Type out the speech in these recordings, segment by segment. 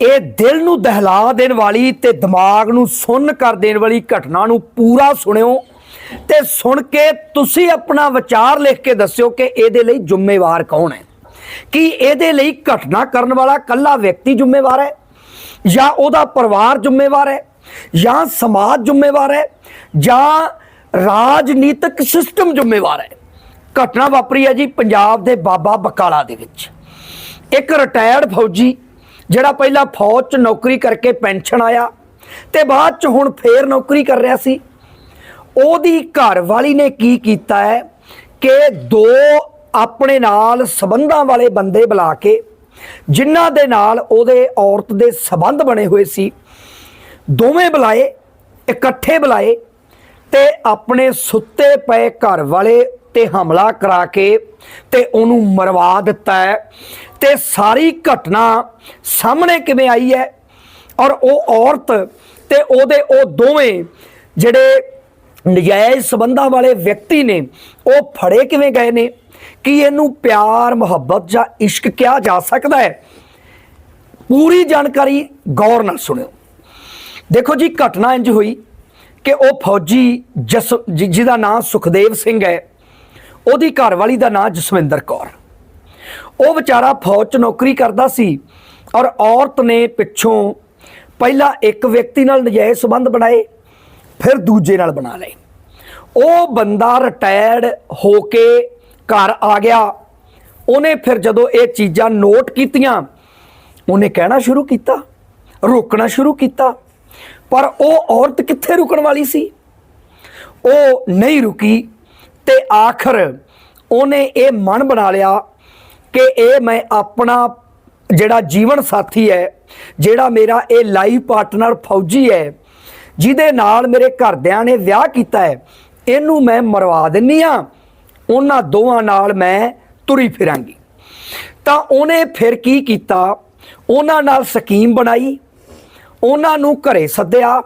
ਇਹ ਦਿਲ ਨੂੰ ਦਹਿਲਾ ਦੇਣ ਵਾਲੀ ਤੇ ਦਿਮਾਗ ਨੂੰ ਸੁੰਨ ਕਰ ਦੇਣ ਵਾਲੀ ਘਟਨਾ ਨੂੰ ਪੂਰਾ ਸੁਣਿਓ ਤੇ ਸੁਣ ਕੇ ਤੁਸੀਂ ਆਪਣਾ ਵਿਚਾਰ ਲਿਖ ਕੇ ਦੱਸਿਓ ਕਿ ਇਹਦੇ ਲਈ ਜ਼ਿੰਮੇਵਾਰ ਕੌਣ ਹੈ। ਕੀ ਇਹਦੇ ਲਈ ਘਟਨਾ ਕਰਨ ਵਾਲਾ ਕੱਲਾ ਵਿਅਕਤੀ ਜ਼ਿੰਮੇਵਾਰ ਹੈ ਜਾਂ ਉਹਦਾ ਪਰਿਵਾਰ ਜ਼ਿੰਮੇਵਾਰ ਹੈ ਜਾਂ ਸਮਾਜ ਜ਼ਿੰਮੇਵਾਰ ਹੈ ਜਾਂ ਰਾਜਨੀਤਿਕ ਸਿਸਟਮ ਜ਼ਿੰਮੇਵਾਰ ਹੈ। ਘਟਨਾ ਵਾਪਰੀ ਹੈ ਜੀ ਪੰਜਾਬ ਦੇ ਬਾਬਾ ਬਕਾਲਾ ਦੇ ਵਿੱਚ। ਇੱਕ ਰਿਟਾਇਰਡ ਫੌਜੀ ਜਿਹੜਾ ਪਹਿਲਾਂ ਫੌਜ 'ਚ ਨੌਕਰੀ ਕਰਕੇ ਪੈਨਸ਼ਨ ਆਇਆ ਤੇ ਬਾਅਦ 'ਚ ਹੁਣ ਫੇਰ ਨੌਕਰੀ ਕਰ ਰਿਹਾ ਸੀ। ਉਹਦੀ ਘਰ ਵਾਲੀ ਨੇ ਕੀ ਕੀਤਾ ਹੈ ਕਿ ਦੋ ਆਪਣੇ ਨਾਲ ਸਬੰਧਾਂ ਵਾਲੇ ਬੰਦੇ ਬੁਲਾ ਕੇ ਜਿਨ੍ਹਾਂ ਦੇ ਨਾਲ ਉਹਦੇ ਔਰਤ ਦੇ ਸਬੰਧ ਬਣੇ ਹੋਏ ਸੀ, ਦੋਵੇਂ ਬੁਲਾਏ, ਇਕੱਠੇ ਬੁਲਾਏ ਤੇ ਆਪਣੇ ਸੁੱਤੇ ਪਏ ਘਰ ਵਾਲੇ ਤੇ ਹਮਲਾ ਕਰਾ ਕੇ ਤੇ ਉਹਨੂੰ ਮਰਵਾ ਦਿੱਤਾ ਹੈ। ਤੇ ਸਾਰੀ ਘਟਨਾ ਸਾਹਮਣੇ ਕਿਵੇਂ ਆਈ ਹੈ? ਔਰ ਉਹ ਔਰਤ ਤੇ ਉਹਦੇ ਉਹ ਦੋਵੇਂ ਜਿਹੜੇ ਨਜਾਇਜ਼ ਸਬੰਧਾਂ ਵਾਲੇ ਵਿਅਕਤੀ ਨੇ, ਉਹ ਫੜੇ ਕਿਵੇਂ ਗਏ ਨੇ? ਕੀ ਇਹਨੂੰ ਪਿਆਰ, ਮੁਹੱਬਤ ਜਾਂ ਇਸ਼ਕ ਕਿਹਾ ਜਾ ਸਕਦਾ ਹੈ? ਪੂਰੀ ਜਾਣਕਾਰੀ ਗੌਰ ਨਾਲ ਸੁਣਿਓ। ਦੇਖੋ ਜੀ, ਘਟਨਾ ਇੰਜ ਹੋਈ ਕਿ ਉਹ ਫੌਜੀ ਜਸ ਜਿਹਦਾ ਨਾਮ ਸੁਖਦੇਵ ਸਿੰਘ ਹੈ। ਉਹਦੀ ਘਰਵਾਲੀ ਦਾ ਨਾਂ ਜਸਵਿੰਦਰ ਕੌਰ। ਉਹ ਵਿਚਾਰਾ ਫੌਜ 'ਚ ਨੌਕਰੀ ਕਰਦਾ ਸੀ ਔਰ ਔਰਤ ਨੇ ਪਿੱਛੋਂ ਪਹਿਲਾਂ ਇੱਕ ਵਿਅਕਤੀ ਨਾਲ ਨਜਾਇਜ਼ ਸੰਬੰਧ ਬਣਾਏ, ਫਿਰ ਦੂਜੇ ਨਾਲ ਬਣਾ ਲਏ। ਉਹ ਬੰਦਾ ਰਿਟਾਇਰਡ ਹੋ ਕੇ ਘਰ ਆ ਗਿਆ। ਉਹਨੇ ਫਿਰ ਜਦੋਂ ਇਹ ਚੀਜ਼ਾਂ ਨੋਟ ਕੀਤੀਆਂ, ਉਹਨੇ ਕਹਿਣਾ ਸ਼ੁਰੂ ਕੀਤਾ, ਰੋਕਣਾ ਸ਼ੁਰੂ ਕੀਤਾ। ਪਰ ਉਹ ਔਰਤ ਕਿੱਥੇ ਰੁਕਣ ਵਾਲੀ ਸੀ? ਉਹ ਨਹੀਂ ਰੁਕੀ। ਤੇ ਆਖਰ ਉਹਨੇ ਇਹ ਮਨ ਬਣਾ ਲਿਆ ਕਿ ਇਹ ਮੈਂ ਆਪਣਾ ਜਿਹੜਾ ਜੀਵਨ ਸਾਥੀ ਹੈ, ਜਿਹੜਾ ਮੇਰਾ ਇਹ ਲਾਈਫ ਪਾਰਟਨਰ ਫੌਜੀ ਹੈ, ਜਿਹਦੇ ਨਾਲ ਮੇਰੇ ਘਰਦਿਆਂ ਨੇ ਵਿਆਹ ਕੀਤਾ ਹੈ, ਇਹਨੂੰ ਮੈਂ ਮਰਵਾ ਦਿੰਨੀ ਆ ਉਹਨਾਂ ਦੋਵਾਂ ਨਾਲ ਮੈਂ ਤੁਰੀ ਫਿਰਾਂਗੀ। ਤਾਂ ਉਹਨੇ ਫਿਰ ਕੀ ਕੀਤਾ? ਉਹਨਾਂ ਨਾਲ ਸਕੀਮ ਬਣਾਈ, ਉਹਨਾਂ ਨੂੰ ਘਰੇ ਸੱਦਿਆ।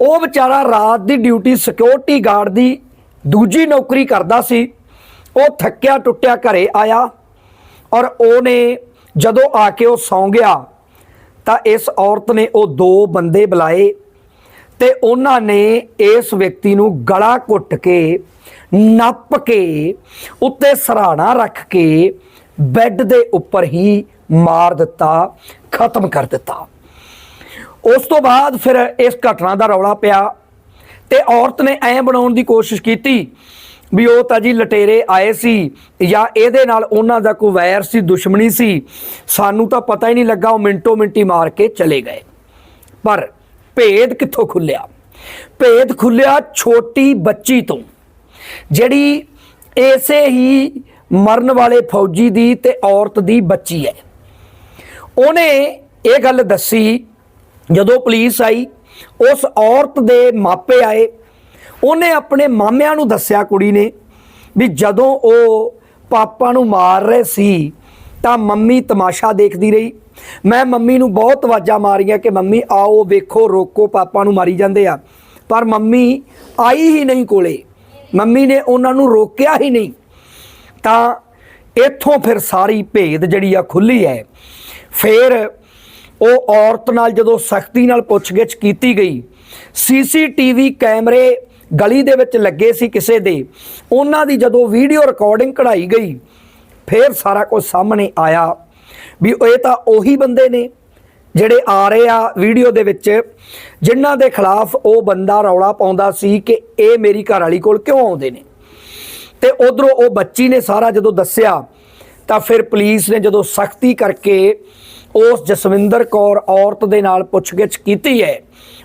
ਉਹ ਵਿਚਾਰਾ ਰਾਤ ਦੀ ਡਿਊਟੀ ਸਿਕਿਉਰਿਟੀ ਗਾਰਡ ਦੀ ਦੂਜੀ ਨੌਕਰੀ ਕਰਦਾ ਸੀ, ਉਹ ਥੱਕਿਆ ਟੁੱਟਿਆ ਘਰੇ ਆਇਆ ਔਰ ਉਹਨੇ ਜਦੋਂ ਆ ਕੇ ਉਹ ਸੌਂ ਗਿਆ ਤਾਂ ਇਸ ਔਰਤ ਨੇ ਉਹ ਦੋ ਬੰਦੇ ਬੁਲਾਏ ਤੇ ਉਹਨਾਂ ਨੇ ਇਸ ਵਿਅਕਤੀ ਨੂੰ ਗਲਾ ਘੁੱਟ ਕੇ, ਨੱਪ ਕੇ, ਉੱਤੇ ਸਰਾਣਾ ਰੱਖ ਕੇ ਬੈੱਡ ਦੇ ਉੱਪਰ ਹੀ ਮਾਰ ਦਿੱਤਾ, ਖਤਮ ਕਰ ਦਿੱਤਾ। ਉਸ ਤੋਂ ਬਾਅਦ ਫਿਰ ਇਸ ਘਟਨਾ ਦਾ ਰੌਲਾ ਪਿਆ। ਤੇ ਔਰਤ ਨੇ ਐਂ ਬਣਾਉਣ ਦੀ ਕੋਸ਼ਿਸ਼ ਕੀਤੀ ਵੀ ਉਹ ਤਾਂ ਜੀ ਲਟੇਰੇ ਆਏ ਸੀ ਜਾਂ ਇਹਦੇ ਨਾਲ ਉਹਨਾਂ ਦਾ ਕੋਈ ਵੈਰ ਸੀ, ਦੁਸ਼ਮਣੀ ਸੀ, ਸਾਨੂੰ ਤਾਂ ਪਤਾ ਹੀ ਨਹੀਂ ਲੱਗਾ ਉਹ ਮਿੰਟੋ ਮਿੰਟੀ ਮਾਰ ਕੇ ਚਲੇ ਗਏ। ਪਰ ਭੇਦ ਕਿੱਥੋਂ ਖੁੱਲਿਆ? ਭੇਦ ਖੁੱਲਿਆ ਛੋਟੀ ਬੱਚੀ ਤੋਂ, ਜਿਹੜੀ ਐਸੇ ਹੀ ਮਰਨ ਵਾਲੇ ਫੌਜੀ ਦੀ ਤੇ ਔਰਤ ਦੀ ਬੱਚੀ ਹੈ। ਉਹਨੇ ਇਹ ਗੱਲ ਦੱਸੀ, ਜਦੋਂ ਪੁਲਿਸ ਆਈ ਉਸ ਔਰਤ ਦੇ ਮਾਪੇ ਆਏ। ਉਹਨੇ ਆਪਣੇ ਮਾਮਿਆਂ ਨੂੰ ਦੱਸਿਆ ਕੁੜੀ ਨੇ ਵੀ ਜਦੋਂ ਉਹ ਪਾਪਾ ਨੂੰ ਮਾਰ ਰਹੇ ਸੀ ਤਾਂ ਮੰਮੀ ਤਮਾਸ਼ਾ ਦੇਖਦੀ ਰਹੀ। ਮੈਂ ਮੰਮੀ ਨੂੰ ਬਹੁਤ ਆਵਾਜ਼ਾਂ ਮਾਰੀਆਂ ਕਿ ਮੰਮੀ, ਆਓ ਵੇਖੋ, ਰੋਕੋ, ਪਾਪਾ ਨੂੰ ਮਾਰੀ ਜਾਂਦੇ ਆ। ਪਰ ਮੰਮੀ ਆਈ ਹੀ ਨਹੀਂ ਕੋਲੇ। ਮੰਮੀ ਨੇ ਉਹਨਾਂ ਨੂੰ ਰੋਕਿਆ ਹੀ ਨਹੀਂ। ਤਾਂ ਇੱਥੋਂ ਫਿਰ ਸਾਰੀ ਭੇਦ ਜਿਹੜੀ ਆ ਖੁੱਲੀ ਹੈ। ਫਿਰ ਉਹ ਔਰਤ ਨਾਲ ਜਦੋਂ ਸਖਤੀ ਨਾਲ ਪੁੱਛਗਿੱਛ ਕੀਤੀ ਗਈ, ਸੀਸੀਟੀਵੀ ਕੈਮਰੇ ਗਲੀ ਦੇ ਵਿੱਚ ਲੱਗੇ ਸੀ ਕਿਸੇ ਦੇ। ਉਹਨਾਂ ਦੀ ਜਦੋਂ ਵੀਡੀਓ ਰਿਕਾਰਡਿੰਗ ਕਢਾਈ ਗਈ, ਫਿਰ ਸਾਰਾ ਕੁਝ ਸਾਹਮਣੇ ਆਇਆ ਵੀ ਇਹ ਤਾਂ ਉਹੀ ਬੰਦੇ ਨੇ ਜਿਹੜੇ ਆ ਰਹੇ ਆ ਵੀਡੀਓ ਦੇ ਵਿੱਚ, ਜਿਨ੍ਹਾਂ ਦੇ ਖਿਲਾਫ ਉਹ ਬੰਦਾ ਰੌਲਾ ਪਾਉਂਦਾ ਸੀ ਕਿ ਇਹ ਮੇਰੀ ਘਰ ਵਾਲੀ ਕੋਲ ਕਿਉਂ ਆਉਂਦੇ ਨੇ। ਤੇ ਉਧਰੋਂ ਉਹ ਬੱਚੀ ਨੇ ਸਾਰਾ ਜਦੋਂ ਦੱਸਿਆ, ਤਾਂ ਫਿਰ ਪੁਲਿਸ ਨੇ ਜਦੋਂ ਸਖਤੀ ਕਰਕੇ ਉਸ ਜਸਵਿੰਦਰ ਕੌਰ ਔਰਤ ਦੇ ਨਾਲ ਪੁੱਛਗਿੱਛ ਕੀਤੀ ਹੈ।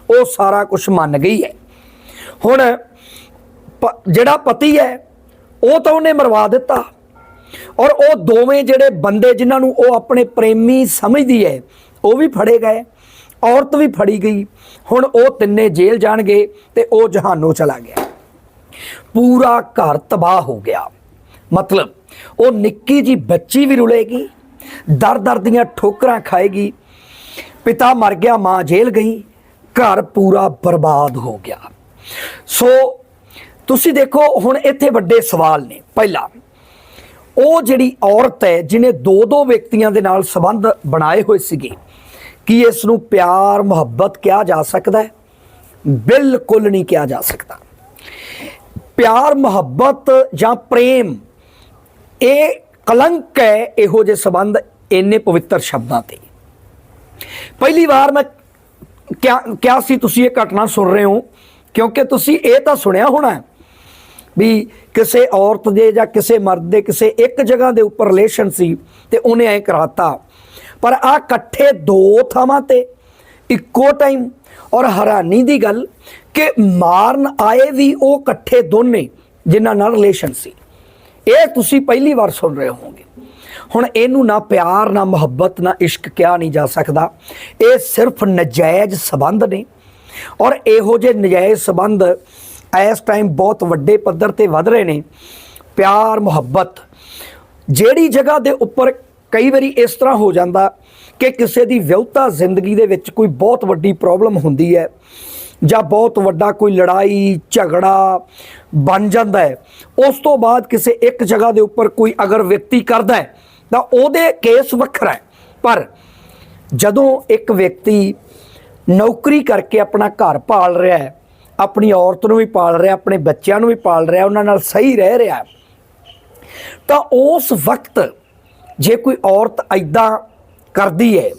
ਉਹ ਸਾਰਾ ਕੁਝ ਮੰਨ ਗਈ ਹੈ। ਹੁਣ ਪ- ਜਿਹੜਾ ਪਤੀ ਹੈ, ਉਹ ਤਾਂ ਉਹਨੇ ਮਰਵਾ ਦਿੱਤਾ। ਔਰ ਉਹ ਦੋਵੇਂ ਜਿਹੜੇ ਬੰਦੇ ਜਿਨ੍ਹਾਂ ਨੂੰ ਉਹ ਆਪਣੇ ਪ੍ਰੇਮੀ ਸਮਝਦੀ ਹੈ, ਉਹ ਵੀ ਫੜੇ ਗਏ। ਔਰਤ ਵੀ ਫੜੀ ਗਈ। ਹੁਣ ਉਹ ਤਿੰਨੇ ਜੇਲ੍ਹ ਜਾਣਗੇ ਤੇ ਉਹ ਜਹਾਨੋਂ ਚਲਾ ਗਿਆ। ਪੂਰਾ ਘਰ ਤਬਾਹ ਹੋ ਗਿਆ। ਮਤਲਬ ਉਹ ਨਿੱਕੀ ਜੀ ਬੱਚੀ ਵੀ ਰੁਲੇਗੀ। ਦਰ ਦਰ ਦੀਆਂ ਠੋਕਰਾਂ ਖਾਏਗੀ। ਪਿਤਾ ਮਰ ਗਿਆ, ਮਾਂ ਜੇਲ੍ਹ ਗਈ, ਘਰ ਪੂਰਾ ਬਰਬਾਦ ਹੋ ਗਿਆ। ਸੋ ਤੁਸੀਂ ਦੇਖੋ, ਹੁਣ ਇੱਥੇ ਵੱਡੇ ਸਵਾਲ ਨੇ। ਪਹਿਲਾ, ਉਹ ਜਿਹੜੀ ਔਰਤ ਹੈ ਜਿਨੇ ਦੋ ਦੋ ਵਿਅਕਤੀਆਂ ਦੇ ਨਾਲ ਸੰਬੰਧ ਬਣਾਏ ਹੋਏ ਸੀਗੇ, ਕੀ ਇਸ ਨੂੰ ਪਿਆਰ, ਮੁਹੱਬਤ ਕਿਹਾ ਜਾ ਸਕਦਾ ਹੈ? ਬਿਲਕੁਲ ਨਹੀਂ ਕਿਹਾ ਜਾ ਸਕਦਾ। ਪਿਆਰ, ਮੁਹੱਬਤ ਜਾਂ ਪ੍ਰੇਮ, ਇਹ ਕਲੰਕ ਹੈ ਇਹੋ ਜਿਹੇ ਸੰਬੰਧ ਇੰਨੇ ਪਵਿੱਤਰ ਸ਼ਬਦਾਂ ਤੇ। ਪਹਿਲੀ ਵਾਰ ਮੈਂ ਕਿਆ ਕਿਆ ਸੀ, ਤੁਸੀਂ ਇਹ ਘਟਨਾ ਸੁਣ ਰਹੇ ਹੋ, ਕਿਉਂਕਿ ਤੁਸੀਂ ਇਹ ਤਾਂ ਸੁਣਿਆ ਹੋਣਾ ਵੀ ਕਿਸੇ ਔਰਤ ਦੇ ਜਾਂ ਕਿਸੇ ਮਰਦ ਦੇ ਕਿਸੇ ਇੱਕ ਜਗ੍ਹਾ ਦੇ ਉੱਪਰ ਰਿਲੇਸ਼ਨ ਸੀ ਤੇ ਉਹਨੇ ਐ ਕਰਾਤਾ। ਪਰ ਆ ਇਕੱਠੇ ਦੋ ਥਾਵਾਂ ਤੇ ਇੱਕੋ ਟਾਈਮ ਔਰ ਹੈਰਾਨੀ ਦੀ ਗੱਲ ਕਿ ਮਾਰਨ ਆਏ ਵੀ ਉਹ ਇਕੱਠੇ ਦੋਨੇ ਜਿਨ੍ਹਾਂ ਨਾਲ ਰਿਲੇਸ਼ਨ ਸੀ। ਇਹ ਤੁਸੀਂ ਪਹਿਲੀ ਵਾਰ ਸੁਣ ਰਹੇ ਹੋਵੋਗੇ। ਹੁਣ ਇਹਨੂੰ ਨਾ ਪਿਆਰ, ਨਾ ਮੁਹੱਬਤ, ਨਾ ਇਸ਼ਕ ਕਿਹਾ ਨਹੀਂ ਜਾ ਸਕਦਾ। ਇਹ ਸਿਰਫ ਨਜਾਇਜ਼ ਸਬੰਧ ਨੇ। ਔਰ ਇਹੋ ਜਿਹੇ ਨਜਾਇਜ਼ ਸਬੰਧ ਇਸ ਟਾਈਮ ਬਹੁਤ ਵੱਡੇ ਪੱਧਰ ਤੇ ਵੱਧ ਰਹੇ ਨੇ। ਪਿਆਰ, ਮੁਹੱਬਤ, ਜਿਹੜੀ ਜਗ੍ਹਾ ਦੇ ਉੱਪਰ ਕਈ ਵਾਰੀ ਇਸ ਤਰ੍ਹਾਂ ਹੋ ਜਾਂਦਾ ਕਿ ਕਿਸੇ ਦੀ ਵਿਆਹੁਤਾ ਜ਼ਿੰਦਗੀ ਦੇ ਵਿੱਚ ਕੋਈ ਬਹੁਤ ਵੱਡੀ ਪ੍ਰੋਬਲਮ ਹੁੰਦੀ ਹੈ। ਜਾਂ ਬਹੁਤ ਵੱਡਾ ਕੋਈ ਲੜਾਈ, ਝਗੜਾ ਬਣ ਜਾਂਦਾ ਹੈ। ਉਸ ਤੋਂ ਬਾਅਦ ਕਿਸੇ ਇੱਕ ਜਗ੍ਹਾ ਦੇ ਉੱਪਰ ਕੋਈ ਅਗਰ ਵਿਅਕਤੀ ਕਰਦਾ ਹੈ, ਤਾਂ ਉਹਦੇ ਕੇਸ ਵੱਖਰਾ ਹੈ। ਪਰ ਜਦੋਂ ਇੱਕ ਵਿਅਕਤੀ ਨੌਕਰੀ ਕਰਕੇ ਆਪਣਾ ਘਰ ਪਾਲ ਰਿਹਾ ਹੈ, ਆਪਣੀ ਔਰਤ ਨੂੰ ਵੀ ਪਾਲ ਰਿਹਾ, ਆਪਣੇ ਬੱਚਿਆਂ ਨੂੰ ਵੀ ਪਾਲ ਰਿਹਾ, ਉਹਨਾਂ ਨਾਲ ਸਹੀ ਰਹਿ ਰਿਹਾ ਤਾਂ ਉਸ ਵਕਤ ਜੇ ਕੋਈ ਔਰਤ ਐਦਾਂ ਕਰਦੀ ਹੈ,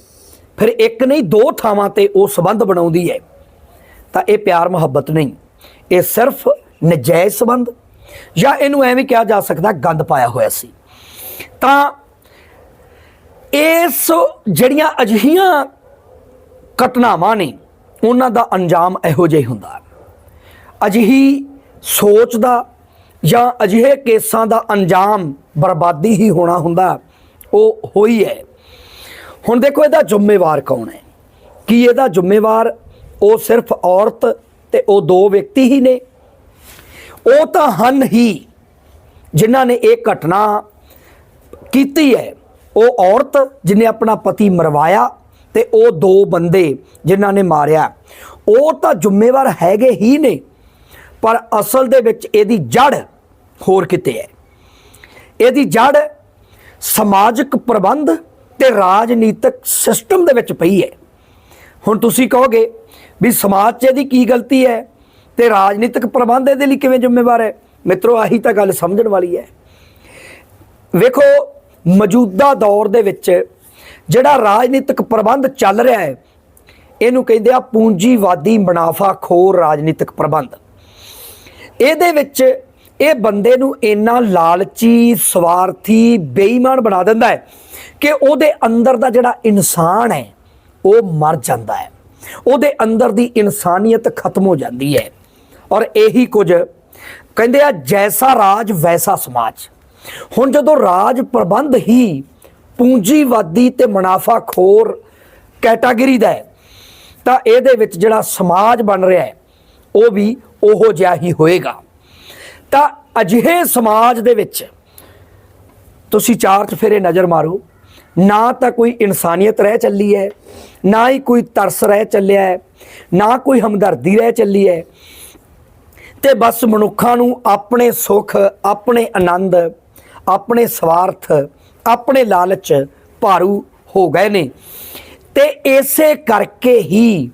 ਫਿਰ ਇੱਕ ਨਹੀਂ, ਦੋ ਥਾਵਾਂ ਤੇ ਉਹ ਸਬੰਧ ਬਣਾਉਂਦੀ ਹੈ। ਤਾਂ ਇਹ ਪਿਆਰ ਮੁਹੱਬਤ ਨਹੀਂ। ਇਹ ਸਿਰਫ ਨਜਾਇਜ਼ ਸਬੰਧ ਜਾਂ ਇਹਨੂੰ ਐਵੇਂ ਕਿਹਾ ਜਾ ਸਕਦਾ ਗੰਦ ਪਾਇਆ ਹੋਇਆ ਸੀ। ਤਾਂ ਇਸ ਜਿਹੜੀਆਂ ਅਜਿਹੀਆਂ ਘਟਨਾਵਾਂ ਨੇ, ਉਹਨਾਂ ਦਾ ਅੰਜਾਮ ਇਹੋ ਜਿਹਾ ਹੁੰਦਾ ਅਜਿਹੀ ਸੋਚ ਦਾ ਜਾਂ ਅਜਿਹੇ ਕੇਸਾਂ ਦਾ ਅੰਜਾਮ ਬਰਬਾਦੀ ਹੀ ਹੋਣਾ ਹੁੰਦਾ, ਉਹ ਹੋਈ ਹੈ। ਹੁਣ ਦੇਖੋ ਇਹਦਾ ਜ਼ਿੰਮੇਵਾਰ ਕੌਣ ਹੈ? ਕੀ ਇਹਦਾ ਜ਼ਿੰਮੇਵਾਰ ਉਹ ਸਿਰਫ ਔਰਤ ਤੇ ਉਹ ਦੋ ਵਿਅਕਤੀ ਹੀ ਨੇ। ਉਹ ਤਾਂ ਹਨ ਹੀ ਜਿਨ੍ਹਾਂ ਨੇ ਇਹ ਘਟਨਾ ਕੀਤੀ ਹੈ। ਉਹ ਔਰਤ ਜਿਨੇ ਆਪਣਾ ਪਤੀ ਮਰਵਾਇਆ ਤੇ ਉਹ ਦੋ ਬੰਦੇ ਜਿਨ੍ਹਾਂ ਨੇ ਮਾਰਿਆ। ਉਹ ਤਾਂ ਜ਼ਿੰਮੇਵਾਰ ਹੈਗੇ ਹੀ ਨੇ, ਪਰ ਅਸਲ ਦੇ ਵਿੱਚ ਇਹਦੀ ਜੜ ਹੋਰ ਕਿਤੇ ਹੈ। ਇਹਦੀ ਜੜ ਸਮਾਜਿਕ ਪ੍ਰਬੰਧ ਤੇ ਰਾਜਨੀਤਿਕ ਸਿਸਟਮ ਦੇ ਵਿੱਚ ਪਈ ਹੈ। ਹੁਣ ਤੁਸੀਂ ਕਹੋਗੇ ਵੀ ਸਮਾਜ 'ਚ ਇਹਦੀ ਕੀ ਗਲਤੀ ਹੈ ਤੇ ਰਾਜਨੀਤਿਕ ਪ੍ਰਬੰਧ ਇਹਦੇ ਲਈ ਕਿਵੇਂ ਜ਼ਿੰਮੇਵਾਰ ਹੈ? ਮਿੱਤਰੋ, ਆਹੀ ਤਾਂ ਗੱਲ ਸਮਝਣ ਵਾਲੀ ਹੈ। ਵੇਖੋ, ਮੌਜੂਦਾ ਦੌਰ ਦੇ ਵਿੱਚ ਜਿਹੜਾ ਰਾਜਨੀਤਿਕ ਪ੍ਰਬੰਧ ਚੱਲ ਰਿਹਾ ਹੈ, ਇਹਨੂੰ ਕਹਿੰਦੇ ਆ ਪੂੰਜੀਵਾਦੀ ਮੁਨਾਫਾਖੋਰ ਰਾਜਨੀਤਿਕ ਪ੍ਰਬੰਧ। ਇਹਦੇ ਵਿੱਚ ਇਹ ਬੰਦੇ ਨੂੰ ਇੰਨਾ ਲਾਲਚੀ, ਸਵਾਰਥੀ, ਬੇਈਮਾਨ ਬਣਾ ਦਿੰਦਾ ਹੈ ਕਿ ਉਹਦੇ ਅੰਦਰ ਦਾ ਜਿਹੜਾ ਇਨਸਾਨ ਹੈ, ਉਹ ਮਰ ਜਾਂਦਾ ਹੈ। ਉਹਦੇ ਅੰਦਰ ਦੀ ਇਨਸਾਨੀਅਤ ਖਤਮ ਹੋ ਜਾਂਦੀ ਹੈ। ਔਰ ਇਹੀ ਕੁਝ ਕਹਿੰਦੇ ਆ, ਜੈਸਾ ਰਾਜ, ਵੈਸਾ ਸਮਾਜ। ਹੁਣ ਜਦੋਂ ਰਾਜ ਪ੍ਰਬੰਧ ਹੀ ਪੂੰਜੀਵਾਦੀ ਤੇ ਮੁਨਾਫਾਖੋਰ ਕੈਟਾਗਰੀ ਦਾ ਹੈ, ਤਾਂ ਇਹਦੇ ਵਿੱਚ ਜਿਹੜਾ ਸਮਾਜ ਬਣ ਰਿਹਾ ਹੈ, ਉਹ ਵੀ ਉਹੋ ਜਿਹਾ ਹੀ ਹੋਏਗਾ। ਤਾਂ ਅਜਿਹੇ ਸਮਾਜ ਦੇ ਵਿੱਚ ਤੁਸੀਂ ਚਾਰ ਚਫੇਰੇ ਨਜ਼ਰ ਮਾਰੋ ਨਾ ਤਾਂ ਕੋਈ ਇਨਸਾਨੀਅਤ ਰਹਿ ਚੱਲੀ ਹੈ, ਨਾ ਹੀ ਕੋਈ ਤਰਸ ਰਹਿ ਚੱਲਿਆ ਹੈ, ਨਾ ਕੋਈ ਹਮਦਰਦੀ ਰਹਿ ਚੱਲੀ ਹੈ। ਤੇ ਬਸ ਮਨੁੱਖਾਂ ਨੂੰ ਆਪਣੇ ਸੁੱਖ, ਆਪਣੇ ਆਨੰਦ, ਆਪਣੇ ਸਵਾਰਥ, ਆਪਣੇ ਲਾਲਚ ਭਾਰੂ ਹੋ ਗਏ ਨੇ। ਤੇ ਇਸੇ ਕਰਕੇ ਹੀ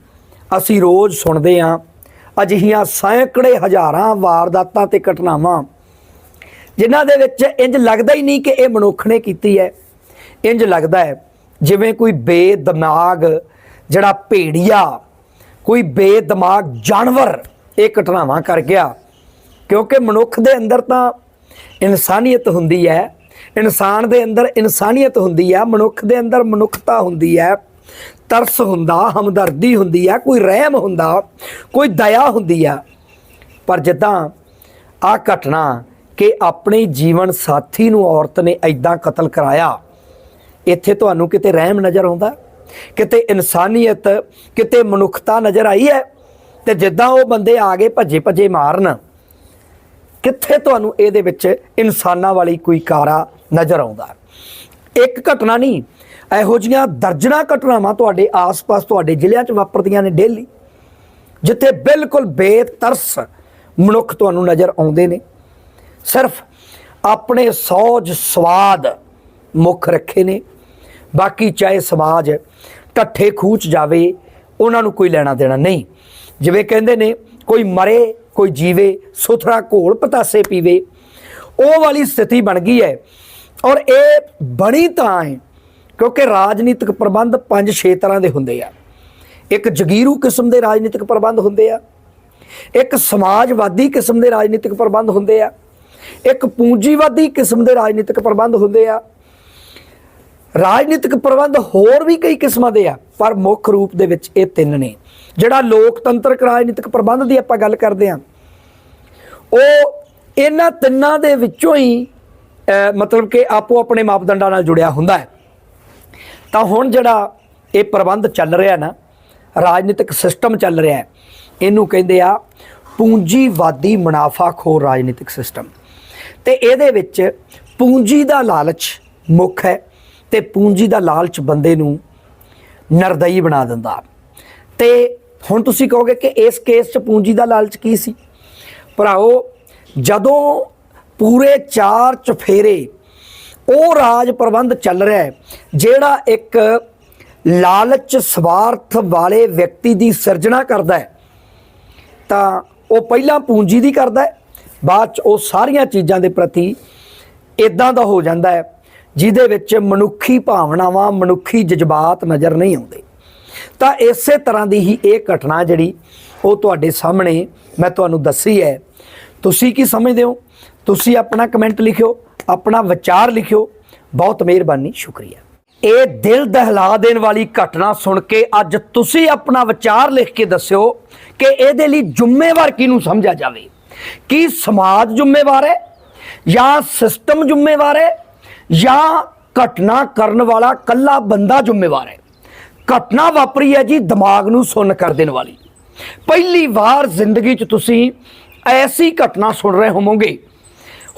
ਅਸੀਂ ਰੋਜ਼ ਸੁਣਦੇ ਹਾਂ, ਅਜਿਹੀਆਂ ਸੈਂਕੜੇ ਹਜ਼ਾਰਾਂ ਵਾਰਦਾਤਾਂ ਤੇ ਘਟਨਾਵਾਂ, ਜਿਨ੍ਹਾਂ ਦੇ ਵਿੱਚ ਇੰਜ ਲੱਗਦਾ ਹੀ ਨਹੀਂ ਕਿ ਇਹ ਮਨੁੱਖ ਨੇ ਕੀਤੀ ਹੈ। ਇੰਜ ਲੱਗਦਾ ਹੈ, ਜਿਵੇਂ ਕੋਈ ਬੇਦਿਮਾਗ ਜਿਹੜਾ ਭੇੜੀਆ, ਕੋਈ ਬੇਦਿਮਾਗ ਜਾਨਵਰ ਇਹ ਘਟਨਾਵਾਂ ਕਰ ਗਿਆ। ਕਿਉਂਕਿ ਮਨੁੱਖ ਦੇ ਅੰਦਰ ਤਾਂ ਇਨਸਾਨੀਅਤ ਹੁੰਦੀ ਹੈ, ਇਨਸਾਨ ਦੇ ਅੰਦਰ ਇਨਸਾਨੀਅਤ ਹੁੰਦੀ ਹੈ, ਮਨੁੱਖ ਦੇ ਅੰਦਰ ਮਨੁੱਖਤਾ ਹੁੰਦੀ ਹੈ, ਤਰਸ ਹੁੰਦਾ, ਹਮਦਰਦੀ ਹੁੰਦੀ ਹੈ, ਕੋਈ ਰਹਿਮ ਹੁੰਦਾ, ਕੋਈ ਦਇਆ ਹੁੰਦੀ ਆ ਪਰ ਜਿੱਦਾਂ ਆ ਘਟਨਾ ਕਿ ਆਪਣੇ ਜੀਵਨ ਸਾਥੀ ਨੂੰ ਔਰਤ ਨੇ ਐਦਾਂ ਕਤਲ ਕਰਾਇਆ ਇੱਥੇ ਤੁਹਾਨੂੰ ਕਿਤੇ ਰਹਿਮ ਨਜ਼ਰ ਆਉਂਦਾ? ਕਿਤੇ ਇਨਸਾਨੀਅਤ, ਕਿਤੇ ਮਨੁੱਖਤਾ ਨਜ਼ਰ ਆਈ ਹੈ? ਤੇ ਜਿੱਦਾਂ ਉਹ ਬੰਦੇ ਆ ਗਏ ਭੱਜੇ ਭੱਜੇ ਮਾਰਨ, ਕਿੱਥੇ ਤੁਹਾਨੂੰ ਇਹਦੇ ਵਿੱਚ ਇਨਸਾਨਾਂ ਵਾਲੀ ਕੋਈ ਕਾਰਾ ਨਜ਼ਰ ਆਉਂਦਾ? ਇੱਕ ਘਟਨਾ ਨਹੀਂ, ਇਹੋ ਜੀਆਂ ਦਰਜਨਾਂ ਘਟਨਾਵਾਂ ਤੁਹਾਡੇ ਆਸ-ਪਾਸ ਤੁਹਾਡੇ ਜ਼ਿਲ੍ਹਿਆਂ 'ਚ ਵਾਪਰਦੀਆਂ ਨੇ ਡੇਲੀ, ਜਿੱਥੇ ਬਿਲਕੁਲ ਬੇਤਰਸ ਮਨੁੱਖ ਤੁਹਾਨੂੰ ਨਜ਼ਰ ਆਉਂਦੇ ਨੇ। ਸਿਰਫ ਆਪਣੇ ਸੌਜ ਸਵਾਦ ਮੁੱਖ ਰੱਖੇ ਨੇ। ਬਾਕੀ ਚਾਹੇ ਸਮਾਜ ਟੱਠੇ ਖੂਚ ਜਾਵੇ, ਉਹਨਾਂ ਨੂੰ ਕੋਈ ਲੈਣਾ ਦੇਣਾ ਨਹੀਂ। ਜਿਵੇਂ ਕਹਿੰਦੇ ਨੇ, ਕੋਈ ਮਰੇ, ਕੋਈ ਜੀਵੇ, ਸੁਥਰਾ ਘੋਲ ਪਤਾਸੇ ਪੀਵੇ। ਉਹ ਵਾਲੀ ਸਥਿਤੀ ਬਣ ਗਈ ਹੈ ਔਰ ਇਹ ਬਣੀ ਤਾਂ ਹੈ ਕਿਉਂਕਿ ਰਾਜਨੀਤਿਕ ਪ੍ਰਬੰਧ 5-6 ਤਰ੍ਹਾਂ ਦੇ ਹੁੰਦੇ ਆ। ਇੱਕ ਜਗੀਰੂ ਕਿਸਮ ਦੇ ਰਾਜਨੀਤਿਕ ਪ੍ਰਬੰਧ ਹੁੰਦੇ ਆ, ਇੱਕ ਸਮਾਜਵਾਦੀ ਕਿਸਮ ਦੇ ਰਾਜਨੀਤਿਕ ਪ੍ਰਬੰਧ ਹੁੰਦੇ ਆ, ਇੱਕ ਪੂੰਜੀਵਾਦੀ ਕਿਸਮ ਦੇ ਰਾਜਨੀਤਿਕ ਪ੍ਰਬੰਧ ਹੁੰਦੇ ਆ ਰਾਜਨੀਤਿਕ ਪ੍ਰਬੰਧ ਹੋਰ ਵੀ ਕਈ ਕਿਸਮਾਂ ਦੇ ਆ, ਪਰ ਮੁੱਖ ਰੂਪ ਦੇ ਵਿੱਚ ਇਹ ਤਿੰਨ ਨੇ। ਜਿਹੜਾ ਲੋਕਤੰਤਰਕ ਰਾਜਨੀਤਿਕ ਪ੍ਰਬੰਧ ਦੀ ਆਪਾਂ ਗੱਲ ਕਰਦੇ ਆ ਉਹ ਇਹਨਾਂ ਤਿੰਨਾਂ ਦੇ ਵਿੱਚੋਂ ਹੀ ਮਤਲਬ ਕਿ ਆਪੋ ਆਪਣੇ ਮਾਪਦੰਡਾਂ ਨਾਲ ਜੁੜਿਆ ਹੁੰਦਾ ਹੈ। ਤਾਂ ਹੁਣ ਜਿਹੜਾ ਇਹ ਪ੍ਰਬੰਧ ਚੱਲ ਰਿਹਾ ਨਾ, ਰਾਜਨੀਤਿਕ ਸਿਸਟਮ ਚੱਲ ਰਿਹਾ ਹੈ, ਇਹਨੂੰ ਕਹਿੰਦੇ ਆ ਪੂੰਜੀਵਾਦੀ ਮੁਨਾਫਾਖੋਰ ਰਾਜਨੀਤਿਕ ਸਿਸਟਮ। ਤੇ ਇਹਦੇ ਵਿੱਚ ਪੂੰਜੀ ਦਾ ਲਾਲਚ ਮੁੱਖ ਹੈ ਤੇ ਪੂੰਜੀ ਦਾ ਲਾਲਚ ਬੰਦੇ ਨੂੰ ਨਰਦਈ ਬਣਾ ਦਿੰਦਾ। ਤੇ ਹੁਣ ਤੁਸੀਂ ਕਹੋਗੇ ਕਿ ਇਸ ਕੇਸ 'ਚ ਪੂੰਜੀ ਦਾ ਲਾਲਚ ਕੀ ਸੀ? ਭਰਾਓ ਜਦੋਂ ਪੂਰੇ ਚਾਰ ਚਫੇਰੇ ਉਹ ਰਾਜ ਪ੍ਰਬੰਧ ਚੱਲ ਰਿਹਾ ਹੈ, ਜਿਹੜਾ ਇੱਕ ਲਾਲਚ ਸਵਾਰਥ ਵਾਲੇ ਵਿਅਕਤੀ ਦੀ ਸਿਰਜਣਾ ਕਰਦਾ ਹੈ, ਤਾਂ ਉਹ ਪਹਿਲਾਂ ਪੂੰਜੀ ਦੀ ਕਰਦਾ ਹੈ, ਬਾਅਦ ਚ ਉਹ ਸਾਰੀਆਂ ਚੀਜ਼ਾਂ ਦੇ ਪ੍ਰਤੀ ਇਦਾਂ ਦਾ ਹੋ ਜਾਂਦਾ ਹੈ ਜਿਹਦੇ ਵਿੱਚ ਮਨੁੱਖੀ ਭਾਵਨਾਵਾਂ, ਮਨੁੱਖੀ ਜਜ਼ਬਾਤ ਨਜ਼ਰ ਨਹੀਂ ਆਉਂਦੇ। ਤਾਂ ਇਸੇ ਤਰ੍ਹਾਂ ਦੀ ਹੀ ਇਹ ਘਟਨਾ ਜਿਹੜੀ ਉਹ ਤੁਹਾਡੇ ਸਾਹਮਣੇ ਮੈਂ ਤੁਹਾਨੂੰ ਦੱਸੀ ਹੈ। ਤੁਸੀਂ ਕੀ ਸਮਝਦੇ ਹੋ? ਤੁਸੀਂ ਆਪਣਾ ਕਮੈਂਟ ਲਿਖਿਓ, ਆਪਣਾ ਵਿਚਾਰ ਲਿਖਿਓ। ਬਹੁਤ ਮਿਹਰਬਾਨੀ, ਸ਼ੁਕਰੀਆ। ਇਹ ਦਿਲ ਦਹਿਲਾ ਦੇਣ ਵਾਲੀ ਘਟਨਾ ਸੁਣ ਕੇ ਅੱਜ ਤੁਸੀਂ ਆਪਣਾ ਵਿਚਾਰ ਲਿਖ ਕੇ ਦੱਸਿਓ ਕਿ ਇਹਦੇ ਲਈ ਜ਼ਿੰਮੇਵਾਰ ਕਿਹਨੂੰ ਸਮਝਿਆ ਜਾਵੇ? ਕੀ ਸਮਾਜ ਜ਼ਿੰਮੇਵਾਰ ਹੈ ਜਾਂ ਸਿਸਟਮ ਜ਼ਿੰਮੇਵਾਰ ਹੈ? ਜਾਂ ਘਟਨਾ ਕਰਨ ਵਾਲਾ ਕੱਲਾ ਬੰਦਾ ਜ਼ਿੰਮੇਵਾਰ ਹੈ। ਘਟਨਾ ਵਾਪਰੀ ਹੈ ਜੀ, ਦਿਮਾਗ ਨੂੰ ਸੁੰਨ ਕਰ ਦੇਣ ਵਾਲੀ। ਪਹਿਲੀ ਵਾਰ ਜ਼ਿੰਦਗੀ 'ਚ ਤੁਸੀਂ ਐਸੀ ਘਟਨਾ ਸੁਣ ਰਹੇ ਹੋਵੋਗੇ।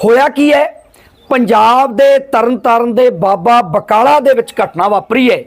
ਹੋਇਆ ਕੀ ਹੈ? ਪੰਜਾਬ ਦੇ ਤਰਨਤਾਰਨ ਦੇ ਬਾਬਾ ਬਕਾਲਾ ਦੇ ਵਿੱਚ ਘਟਨਾ ਵਾਪਰੀ ਹੈ।